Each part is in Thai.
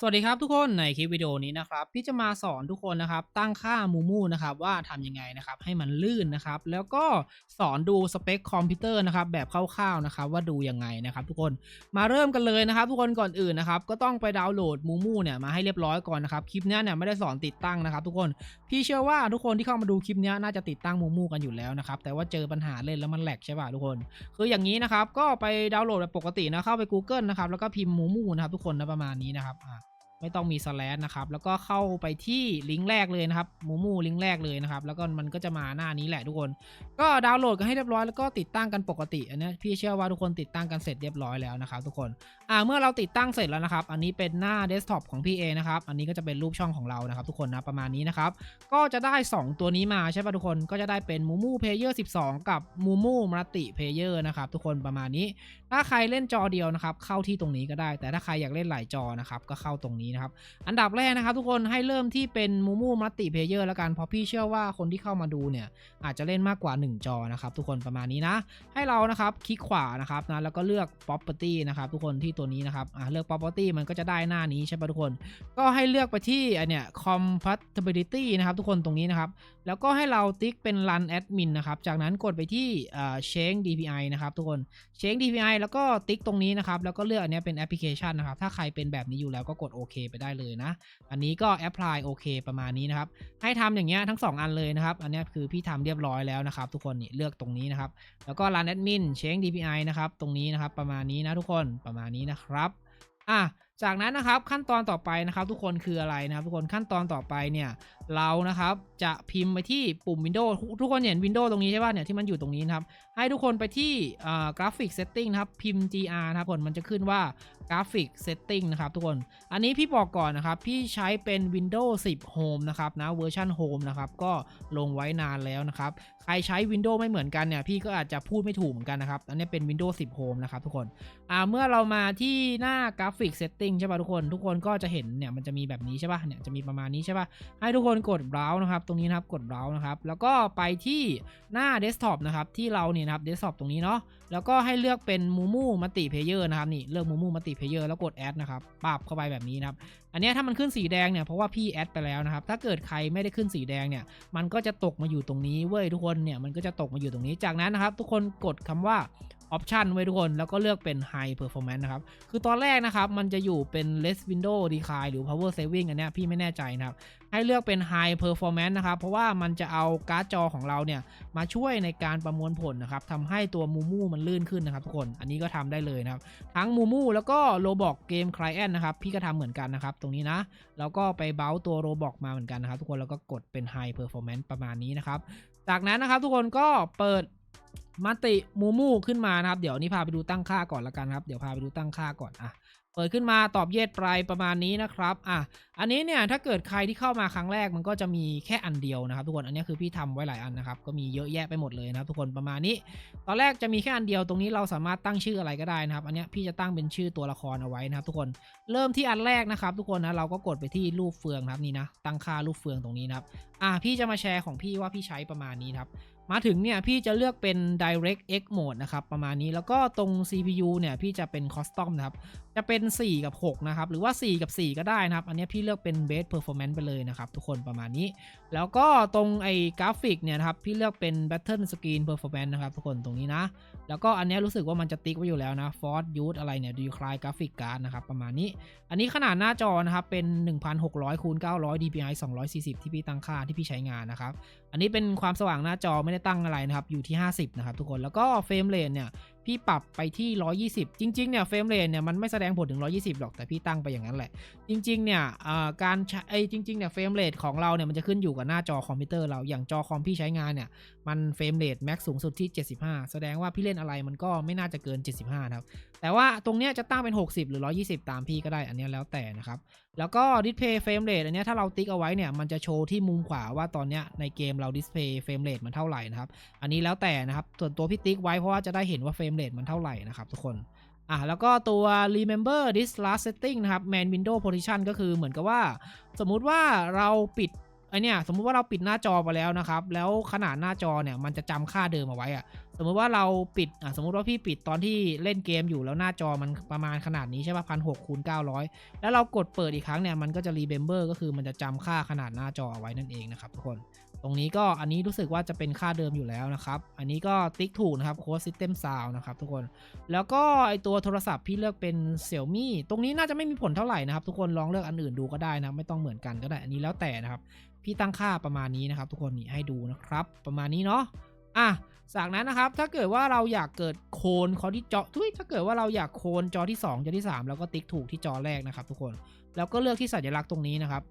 สวัสดีครับทุกคนในคลิปวิดีโอนี้นะครับพี่จะมาสอนทุกคนนะครับตั้งค่ามูมูนะครับว่าทำยังไงนะครับให้มันลื่นนะครับแล้วก็สอนดูสเปคคอมพิวเตอร์นะครับแบบคร่าวๆนะครับว่าดูยังไงนะครับทุกคนมาเริ่มกันเลยนะครับ ทุกคนก่อนอื่นนะครับก็ต้องไปดาวน์โหลดมูมูเนี่ยมาให้เรียบร้อยก่อนนะครับคลิปนี้เนี่ยไม่ได้สอนติดตั้งนะครับ ทุกคนพี่เชื่อว่าทุกคนที่เข้ามาดูคลิปนี้น่าจะติดตั้งมูมูกันอยู่แล้วนะครับแต่ว่าเจอปัญหาเล่นแล้วมันแหลกใช่ป่ะทุกคน คืออย่างนี้นะครับก็ไปดาวน์โหลดแบบปกตินะเข้าไป Google นะครับแล้วก็พิมพ์มูมูนะครับทุกคนนะประมาณนี้นะครับ ไม่ต้องมีสแลชนะครับ แล้วก็เข้าไปที่ลิงก์แรกเลยนะครับมูมูลิงก์แรกเลยนะครับ แล้วก็มันก็จะมาหน้านี้แหละทุกคน ก็ดาวน์โหลดกันให้เรียบร้อยแล้วก็ติดตั้งกันปกติ อันนี้พี่เชื่อว่าทุกคนติดตั้งกันเสร็จเรียบร้อยแล้วนะครับทุกคนอ่าเมื่อเราติดตั้งเสร็จแล้วนะครับ อันนี้เป็นหน้าเดสก์ท็อปของพี่เองนะครับ อันนี้ก็จะเป็นรูปช่องของเรานะครับ ทุกคนนะประมาณนี้นะครับ ก็จะได้ 2 ตัวนี้มาใช่ป่ะทุกคน ก็จะได้เป็นมูมูเพเยอร์12 กับมูมูมัลติเพเยอร์นะครับทุกคนประมาณนี้ ถ้าใครเล่นจอเดียวนะครับเข้าที่ตรงนี้ก็ได้ แต่ถ้าใครอยากเล่นหลายจอนะครับก็เข้าตรงนี้นะครับ อันดับแรกนะครับทุกคนให้เริ่มที่เป็นมูมูมัลติเพเยอร์แล้วกันเพราะพี่เชื่อว่าคนที่เข้ามาดูเนี่ยอาจจะเล่นมากกว่า 1 จอนะครับทุกคนประมาณนี้นะ ให้เรานะครับคลิกขวานะครับนะแล้วก็เลือก property นะครับทุกคนที่ตัวนี้นะครับอ่าเลือก property มันก็จะได้หน้านี้ใช่ป่ะทุกคน ก็ให้เลือกไปที่อันเนี้ย compatibility นะครับทุกคนตรงนี้นะครับแล้วก็ให้เราติ๊กเป็น run admin นะครับจากนั้นกดไปที่อ่า change DPI นะครับทุกคน change DPI แล้วก็ติ๊กตรงนี้นะครับแล้วก็เลือกอันเนี้ยเป็น application นะครับถ้าใครเป็นแบบนี้อยู่แล้วก็กดโอเคไปได้เลยนะ อันนี้ก็ apply โอเคประมาณนี้นะครับ ให้ทำอย่างเงี้ยทั้ง 2 อันเลยนะครับ อันนี้คือพี่ทำเรียบร้อยแล้วนะครับ ทุกคนนี่เลือกตรงนี้นะครับ แล้วก็ run admin change DPI นะครับตรงนี้นะครับประมาณนี้นะทุกคนประมาณนี้นะครับอะจากนั้นนะครับขั้นตอนต่อไปนะครับ ทุกคนคืออะไรนะครับ ทุกคนขั้นตอนต่อไปเนี่ยเรานะครับจะพิมพ์ไปที่ปุ่ม Windows ทุกคนเห็น Windows ตรงนี้ใช่ป่ะเนี่ยที่มันอยู่ตรงนี้นะครับให้ทุกคนไปที่กราฟิกเซตติ้งนะครับพิมพ์ gr นะครับผลมันจะขึ้นว่า กราฟิกเซตติ้งนะครับทุกคน อันนี้พี่บอกก่อนนะครับ พี่ใช้เป็น Windows 10 Home นะครับนะเวอร์ชัน Home นะครับ ก็ลงไว้นานแล้วนะครับ รใช้ Windows ไม่เหมือนกันเนี่ยพี่ก็อาจจะพูดไม่ถูกเหมือนกันนะครับ อันนี้เป็น Windows 10 Home นะครับทุกคนอ่าเมื่อเรามาที่หน้ากราฟิกเซตติ้งใช่ป่ะทุกคน ทุกคนก็จะเห็นเนี่ยมันจะมีแบบนี้ใช่ป่ะเนี่ยจะมีประมาณนี้ใช่ป่ะให้ทุกคนกด browse นะครับตรงนี้นะครับกด browse นะครับแล้วก็ไปที่หน้า desktop นะครับที่เราเนี่ยนะครับ desktop ตรงนี้เนาะแล้วก็ให้เลือกเป็นมูมูมัลติเพเยอร์นะครับนี่เลือกมูมูมัลติเพเยอร์แล้วกด add นะครับปรับเข้าไปแบบนี้นะครับอันนี้ถ้ามันขึ้นสีแดงเนี่ยเพราะว่าพี่แอดไปแล้วนะครับ ถ้าเกิดใครไม่ได้ขึ้นสีแดงเนี่ย มันก็จะตกมาอยู่ตรงนี้เว้ยทุกคนเนี่ยมันก็จะตกมาอยู่ตรงนี้จากนั้นนะครับ ทุกคนกดคำว่า option ไว้ทุกคนแล้วก็เลือกเป็น high performance นะครับ คือตอนแรกนะครับ มันจะอยู่เป็น less window decline หรือ power saving อันเนี้ยพี่ไม่แน่ใจนะครับ ให้เลือกเป็น high performance นะครับ เพราะว่ามันจะเอาการ์ดจอของเราเนี่ย มาช่วยในการประมวลผลนะครับทำให้ตัวมูมูมันลื่นขึ้นนะครับทุกคน อันนี้ก็ทำได้เลยนะครับ ทั้งมูมูแล้วก็โรบอกเกมคล i แอนนะครับ พี่ก็ทำเหมือนกันนะครับ ตรงนี้นะ แล้วก็ไปเบลตัวโรบอกมาเหมือนกันนะครับทุกคน แล้วก็กดเป็น high performance ประมาณนี้นะครับ จากนั้นนะครับทุกคนก็เปิด มัลติมูมูขึ้นมานะครับ เดี๋ยวนี้พาไปดูตั้งค่าก่อนละกันครับ เดี๋ยวพาไปดูตั้งค่าก่อนอะเปิดขึ้นมาตอบเยสไปประมาณนี้นะครับอะอันนี้เนี่ยถ้าเกิดใครที่เข้ามาครั้งแรกมันก็จะมีแค่อันเดียวนะครับ ทุกคนอันนี้คือพี่ทำไว้หลายอันนะครับก็มีเยอะแยะไปหมดเลยนะครับ ทุกคนประมาณนี้ ตอนแรกจะมีแค่อันเดียวตรงนี้เราสามารถตั้งชื่ออะไรก็ได้นะครับ อันนี้พี่จะตั้งเป็นชื่อตัวละครเอาไว้นะครับ ทุกคนเริ่มที่อันแรกนะครับ ทุกคนนะเราก็กดไปที่รูปเฟืองครับนี่นะตั้งค่ารูปเฟืองตรงนี้นะครับอะพี่จะมาแชร์ของพี่ว่าพี่ใช้ประมาณนี้นะครับ มาถึงเนี่ยพี่จะเลือกเป็น direct x mode นะครับ ประมาณนี้แล้วก็ตรง CPU เนี่ยพี่จะเป็น custom นะครับ จะเป็น 4 กับ 6 นะครับ หรือว่า 4 กับ 4 ก็ได้นะครับ อันนี้พี่เลือกเป็น base performance ไปเลยนะครับ ทุกคนประมาณนี้ แล้วก็ตรงไอ้กราฟิกเนี่ยนะครับ พี่เลือกเป็น battle screen performance นะครับ ทุกคนตรงนี้นะ แล้วก็อันนี้รู้สึกว่ามันจะติ๊กไว้อยู่แล้วนะ force use อะไรเนี่ย decline graphic card นะครับประมาณนี้ อันนี้ขนาดหน้าจอนะครับเป็น 1600คูณ900 dpi 240 ที่พี่ตั้งค่าที่พี่ใช้งานนะครับอันนี้เป็นความสว่างหน้าจอไม่ได้ตั้งอะไรนะครับอยู่ที่ 50 นะครับทุกคนแล้วก็เฟรมเรทเนี่ย พี่ปรับไปที่ 120 จริงๆเนี่ยเฟรมเรทเนี่ยมันไม่แสดงผลถึง 120 หรอกแต่พี่ตั้งไปอย่างนั้นแหละ จริงๆเนี่ยการไอ้จริงๆเนี่ยเฟรมเรทของเราเนี่ยมันจะขึ้นอยู่กับหน้าจอคอมพิวเตอร์เราอย่างจอคอมพี่ใช้งานเนี่ยมันเฟรมเรทแม็กสูงสุดที่ 75 แสดงว่าพี่เล่นอะไรมันก็ไม่น่าจะเกิน 75ครับแต่ว่าตรงเนี้ยจะตั้งเป็น 60 หรือ 120 ตามพี่ก็ได้อันเนี้ยแล้วแต่นะครับแล้วก็ display frame rate อันเนี้ยถ้าเราติ๊กเอาไว้เนี่ยมันจะโชว์ที่มุมขวาว่าตอนเนี้ยในเกมเรา display frame rate มันเท่าไหร่นะครับอันนี้แล้วแต่นะครับส่วนตัวพี่ติ๊กไว้เพราะว่าจะได้เห็นว่า frame rate มัมันเท่าไหร่นะครับทุกคนอะแล้วก็ตัว remember this last setting นะครับ man window position ก็คือเหมือนกับว่า สมมุติว่าเราปิดไอเนี่ยสมมุติว่าเราปิดหน้าจอไปแล้วนะครับ แล้วขนาดหน้าจอเนี่ยมันจะจำค่าเดิมเอาไว้อะสมมุติว่าเราปิดอะสมมุติว่าพี่ปิดตอนที่เล่นเกมอยู่แล้วหน้าจอมันประมาณขนาดนี้ใช่ป่ะพันหกคูณเก้าร้อยแล้วเรากดเปิดอีกครั้งเนี่ยมันก็จะรีเบมเบอร์ก็คือมันจะจำค่าขนาดหน้าจอเอาไว้นั่นเองนะครับทุกคน ตรงนี้ก็อันนี้รู้สึกว่าจะเป็นค่าเดิมอยู่แล้วนะครับ อันนี้ก็ติ๊กถูกนะครับโค้ดซิสเต็มซาวนะครับทุกคน แล้วก็ไอตัวโทรศัพท์พี่เลือกเป็น Xiaomi ตรงนี้น่าจะไม่มีผลเท่าไหร่นะครับ ทุกคนลองเลือกอันอื่นดูก็ได้นะไม่ต้องเหมือนกันก็ได้อันนี้แล้วแต่นะครับ พี่ตั้งค่าประมาณนี้นะครับ ทุกคนนี่ให้ดูนะครับ ประมาณนี้เนาะอะจากนั้นนะครับถ้าเกิดว่าเราอยากเกิดโคนคอที่จอทุยถ้าเกิดว่าเราอยากโคนจอที่ 2 จอที่ 3 แล้วก็ติ๊กถูกที่จอแรกนะครับ ทุกคนแล้วก็เลือกที่สัญลักษณ์ตรงนี้นะครับ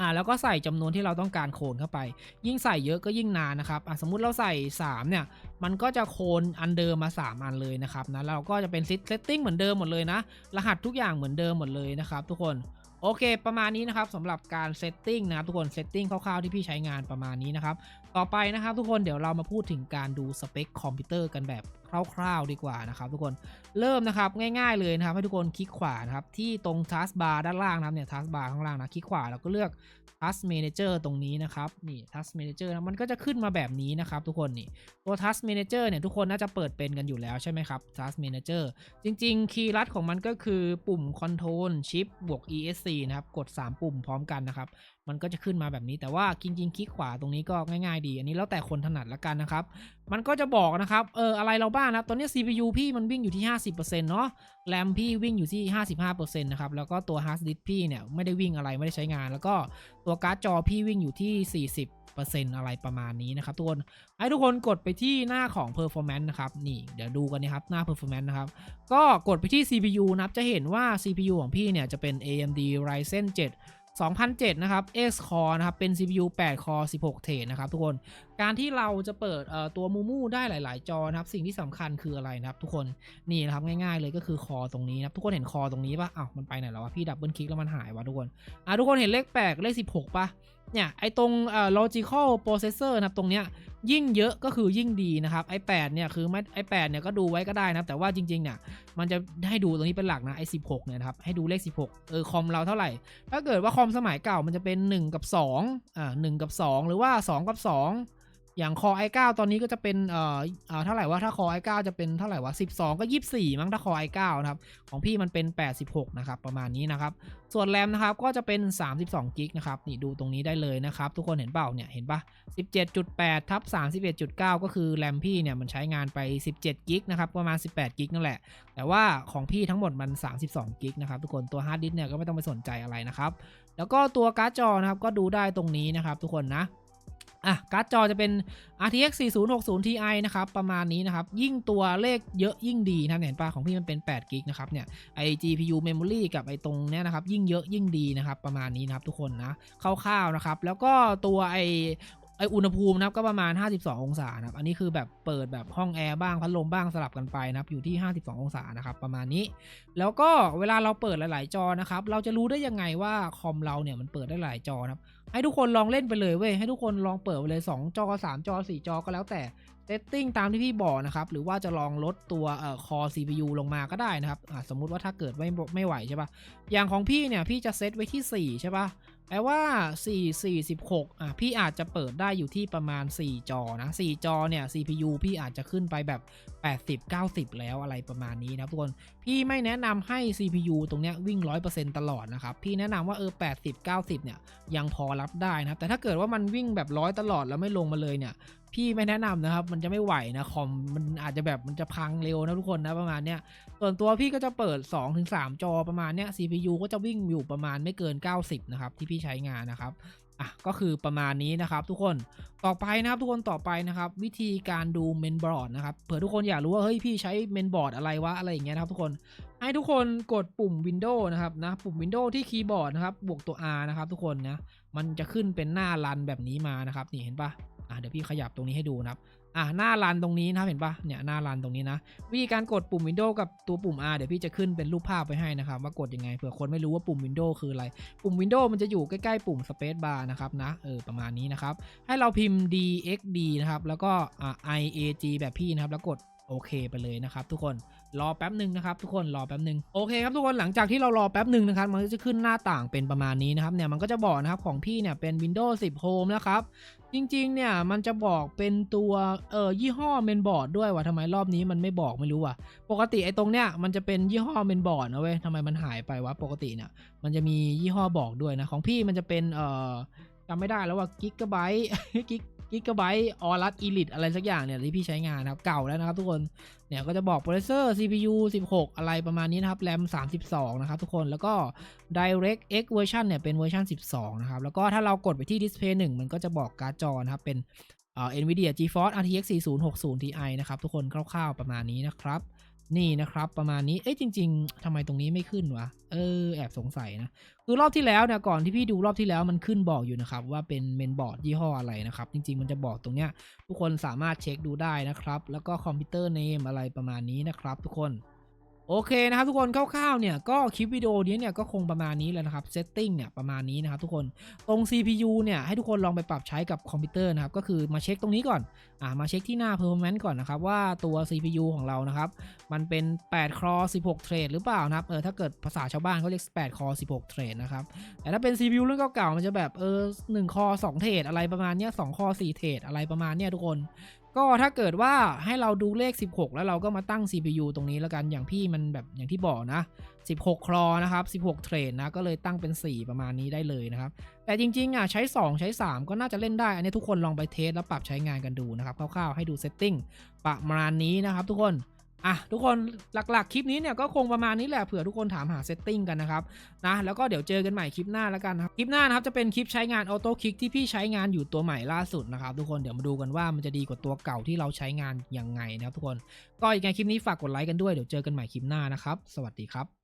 อ่าแล้วก็ใส่จำนวนที่เราต้องการโคนเข้าไป ยิ่งใส่เยอะก็ยิ่งนานนะครับอะสมมุติเราใส่3เนี่ยมันก็จะโคนอันเดิมมา 3 อันเลยนะครับนะเราก็จะเป็นซิทเซตติ้งเหมือนเดิมหมดเลยนะ รหัสทุกอย่างเหมือนเดิมหมดเลยนะครับทุกคนโอเค ประมาณนี้นะครับสำหรับการเซตติ้งนะครับทุกคนเซตติ้งคร่าวๆที่พี่ใช้งานประมาณนี้นะครับ ต่อไปนะครับทุกคนเดี๋ยวเรามาพูดถึงการดูสเปคคอมพิวเตอร์กันแบบ คร่าวๆดีกว่านะครับทุกคนเริ่มนะครับง่ายๆเลยนะครับให้ทุกคนคลิกขวานะครับที่ตรง Task Bar ด้านล่างนะครับเนี่ย Task Bar ข้างล่างนะคลิกขวาแล้วก็เลือก Task Manager ตรงนี้นะครับนี่ Task Manager มันก็จะขึ้นมาแบบนี้นะครับทุกคนนี่ตัว Task Manager เนี่ยทุกคนน่าจะเปิดเป็นกันอยู่แล้วใช่ไหมครับ Task Manager จริงๆ คีย์ลัดของมันก็คือปุ่ม Control Shift บวก ESC นะครับกด 3 ปุ่มพร้อมกันนะครับ มันก็จะขึ้นมาแบบนี้ แต่ว่าจริงๆคลิกขวาตรงนี้ก็ง่ายๆดี อันนี้แล้วแต่คนถนัดละกันนะครับ มันก็จะบอกนะครับ เอออะไรเราบ้างนะ ตอนนี้ CPU พี่มันวิ่งอยู่ที่ 50%เนาะ แรมพี่วิ่งอยู่ที่ 55%นะครับ แล้วก็ตัว hard disk พี่เนี่ยไม่ได้วิ่งอะไรไม่ได้ใช้งาน แล้วก็ตัวการ์ดจอพี่วิ่งอยู่ที่ 40%อะไรประมาณนี้นะครับทุกคนให้ทุกคนกดไปที่หน้าของ performance นะครับ นี่เดี๋ยวดูกันนะครับหน้า performance นะครับ ก็กดไปที่ CPU นะครับจะเห็นว่า CPU ของพี่เนี่ยจะเป็น AMD Ryzen 7 2007 นะครับ X Core นะครับ เป็น CPU 8 Core 16 เทรนะครับทุกคน การที่เราจะเปิดตัวมูมูได้หลาย ๆ จอนะครับ สิ่งที่สำคัญคืออะไรนะครับ ทุกคน นี่นะครับง่าย ๆ เลยก็คือคอตรงนี้นะครับ ทุกคนเห็นคอตรงนี้ปะอ้าวมันไปไหนแล้ววะพี่ดับเบิลคลิกแล้วมันหายวะทุกคน อะทุกคนเห็นเลข 8 เลข 16ปะ เนี่ยไอตรงเอ่อ logical processor นะครับตรงเนี้ยยิ่งเยอะก็คือยิ่งดีนะครับไอ8เนี่ยคือไม่ไอ8เนี่ยก็ดูไว้ก็ได้นะแต่ว่าจริงๆเนี่ยมันจะให้ดูตรงนี้เป็นหลักนะไอ16เนี่ยนะครับให้ดูเลข 16เออคอมเราเท่าไหร่ ถ้าเกิดว่าคอมสมัยเก่ามันจะเป็น 1 กับ2อ่า1กับ 2 หรือว่า 2 กับ 2 อย่างคอ i9 ตอนนี้ก็จะเป็นเอ่อเอ่อเท่าไหร่ว่าถ้าคอ i9 จะเป็นเท่าไหร่วะ12ก็24มั้งถ้าคอ i9 นะครับของพี่มันเป็น86นะครับประมาณนี้นะครับส่วนแรมนะครับก็จะเป็น32กิกนะครับนี่ดูตรงนี้ได้เลยนะครับทุกคนเห็นเปล่าเนี่ยเห็นปะ17.8ทับ31.9ก็คือแรมพี่เนี่ยมันใช้งานไป17กิกนะครับประมาณ18กิกนั่นแหละแต่ว่าของพี่ทั้งหมดมัน32กิกนะครับทุกคนตัวฮาร์ดดิสก์เนี่ยก็ไม่ต้องไปสนใจอะไรนะครับแล้วก็ตัวการ์ดจอนะครับก็ดูได้ตรงนี้นะครับทุกคนนะ อะการ์ดจอจะเป็น RTX 4060 Ti นะครับ ประมาณนี้นะครับ ยิ่งตัวเลขเยอะยิ่งดีนะเห็นปะของพี่มันเป็น8กิกนะครับเนี่ยไอ GPU memory กับไอตรงเนี้ยนะครับ ยิ่งเยอะยิ่งดีนะครับ ประมาณนี้นะครับทุกคนนะคร่าวๆนะครับ แล้วก็ตัวไอ ไออุณหภูมินะครับก็ประมาณ 52 องศานะครับ อันนี้คือแบบเปิดแบบห้องแอร์บ้างพัดลมบ้างสลับกันไปนะครับ อยู่ที่ 52 องศานะครับ ประมาณนี้ แล้วก็เวลาเราเปิดหลาย ๆ จอนะครับ เราจะรู้ได้ยังไงว่าคอมเราเนี่ยมันเปิดได้หลายจอนะครับ ให้ทุกคนลองเล่นไปเลยเว้ย ให้ทุกคนลองเปิดไปเลย 2 จอ 3 จอ 4 จอก็แล้วแต่เซตติ้งตามที่พี่บอกนะครับ หรือว่าจะลองลดตัวเอ่อคอ CPU ลงมาก็ได้นะครับ สมมุติว่าถ้าเกิดไม่ไม่ไหวใช่ปะอย่างของพี่เนี่ยพี่จะเซตไว้ที่ 4 ใช่ปะ แปลว่า 4 4 16อะ พี่อาจจะเปิดได้อยู่ที่ประมาณ 4 จอนะ 4 จอเนี่ย CPU พี่อาจจะขึ้นไปแบบ 80 90 แล้วอะไรประมาณนี้นะทุกคน พี่ไม่แนะนำให้ CPU ตรงเนี้ยวิ่ง 100%ตลอดนะครับ พี่แนะนำว่าเออ 80 90 เนี่ย ยังพอรับได้นะครับ แต่ถ้าเกิดว่ามันวิ่งแบบร้อยตลอดแล้วไม่ลงมาเลยเนี่ย พี่ไม่แนะนำนะครับ มันจะไม่ไหวนะคอม มันอาจจะแบบมันจะพังเร็วนะทุกคนนะประมาณเนี้ย ส่วนตัวพี่ก็จะเปิด 2-3 จอประมาณเนี้ย CPU ก็จะวิ่งอยู่ประมาณไม่เกิน 90 นะครับที่พี่ใช้งานนะครับอะก็คือประมาณนี้นะครับ ทุกคนต่อไปนะครับทุกคนต่อไปนะครับ วิธีการดูเมนบอร์ดนะครับเผื่อทุกคนอยากรู้ว่าเฮ้ยพี่ใช้เมนบอร์ดอะไรวะอะไรอย่างเงี้ยนะครับทุกคนให้ทุกคนกดปุ่ม Windows นะครับนะปุ่ม Windows ที่คีย์บอร์ดนะครับบวกตัว R นะครับ ทุกคนนะมันจะขึ้นเป็นหน้ารันแบบนี้มานะครับนี่เห็นปะอะเดี๋ยวพี่ขยับตรงนี้ให้ดูนะครับ อะหน้ารันตรงนี้นะครับเห็นปะเนี่ยหน้ารันตรงนี้นะ วิธีการกดปุ่ม Windows กับตัวปุ่ม R เดี๋ยวพี่จะขึ้นเป็นรูปภาพไปให้นะครับว่ากดยังไงเผื่อคนไม่รู้ว่าปุ่ม Windows คืออะไร ปุ่ม Windows มันจะอยู่ใกล้ๆปุ่ม Space Bar นะครับนะเออประมาณนี้นะครับ ให้เราพิมพ์ DXD นะครับแล้วก็ IAG แบบพี่นะครับแล้วกดโอเคไปเลยนะครับทุกคน รอแป๊บหนึ่งนะครับทุกคนรอแป๊บหนึ่งโอเคครับทุกคนหลังจากที่เรารอแป๊บหนึ่งนะครับมันก็จะขึ้นหน้าต่างเป็นประมาณนี้นะครับเนี่ยมันก็จะบอกนะครับของพี่เนี่ยเป็น Windows 10 Home นะครับจริงๆเนี่ยมันจะบอกเป็นตัวเอ่อยี่ห้อเมนบอร์ดด้วยว่าทำไมรอบนี้มันไม่บอกไม่รู้ว่ะปกติไอ้ตรงเนี้ยมันจะเป็นยี่ห้อเมนบอร์ดนะเว้ยทำไมมันหายไปวะปกติเนี่ยมันจะมียี่ห้อบอกด้วยนะของพี่มันจะเป็นเอ่อจำไม่ได้แล้วว่ากิกะไบต์กิก กิกะไบต์ออรัสอีลิตอะไรสักอย่างเนี่ยที่พี่ใช้งานนะครับ เก่าแล้วนะครับทุกคนเนี่ยก็จะบอกโปรเซสเซอร์ CPU 16 อะไรประมาณนี้นะครับแรม32 นะครับทุกคนแล้วก็ DirectX เวอร์ชันเนี่ยเป็นเวอร์ชัน12 นะครับ แล้วก็ถ้าเรากดไปที่ Display 1 มันก็จะบอกการ์ดจอนะครับ เป็นเอ่อ NVIDIA GeForce RTX 4060 Ti นะครับ ทุกคนคร่าวๆประมาณนี้นะครับ นี่นะครับประมาณนี้ เอ้ยจริง ๆทำไมตรงนี้ไม่ขึ้นวะ เออแอบสงสัยนะ คือรอบที่แล้วเนี่ยก่อนที่พี่ดูรอบที่แล้วมันขึ้นบอกอยู่นะครับ ว่าเป็นเมนบอร์ดยี่ห้ออะไรนะครับ จริง ๆ มันจะบอกตรงเนี้ย ทุกคนสามารถเช็คดูได้นะครับ แล้วก็คอมพิวเตอร์เนมอะไรประมาณนี้นะครับ ทุกคน โอเคนะครับทุกคนคร่าวๆเนี่ยก็คลิปวิดีโอนี้เนี่ยก็คงประมาณนี้แหละนะครับเซตติ้งเนี่ยประมาณนี้นะครับทุกคนตรง CPU เนี่ยให้ทุกคนลองไปปรับใช้กับคอมพิวเตอร์นะครับก็คือมาเช็คตรงนี้ก่อนอ่ามาเช็คที่หน้า performance ก่อนนะครับว่าตัว CPU ของเรานะครับมันเป็น8 core 16 เทรดหรือเปล่านะครับเออถ้าเกิดภาษาชาวบ้านเขาเรียก8 core 16 เทรดนะครับแต่ถ้าเป็น CPU รุ่นเก่าๆมันจะแบบเออ1 core 2เทรดอะไรประมาณเนี้ย2 core 4เทรดอะไรประมาณเนี้ยทุกคน ก็ถ้าเกิดว่าให้เราดูเลข 16 แล้วเราก็มาตั้ง CPU ตรงนี้แล้วกันอย่างพี่มันแบบอย่างที่บอกนะ 16 คลอนะครับ 16 เทรดนะก็เลยตั้งเป็น 4 ประมาณนี้ได้เลยนะครับ แต่จริงๆอะใช้ 2 ใช้ 3 ก็น่าจะเล่นได้ อันนี้ทุกคนลองไปเทสแล้วปรับใช้งานกันดูนะครับคร่าวๆให้ดูเซตติ้งประมาณนี้นะครับทุกคน อะทุกคนหลักๆ คลิปนี้เนี่ยก็คงประมาณนี้แหละเผื่อทุกคนถามหาเซตติ้งกันนะครับนะแล้วก็เดี๋ยวเจอกันใหม่คลิปหน้าแล้วกันนะครับคลิปหน้านะครับจะเป็นคลิปใช้งานออโต้คลิกที่พี่ใช้งานอยู่ตัวใหม่ล่าสุดนะครับทุกคนเดี๋ยวมาดูกันว่ามันจะดีกว่าตัวเก่าที่เราใช้งานยังไงนะครับทุกคนก็ยังไงคลิปนี้ฝากกดไลค์กันด้วยเดี๋ยวเจอกันใหม่คลิปหน้านะครับ สวัสดีครับ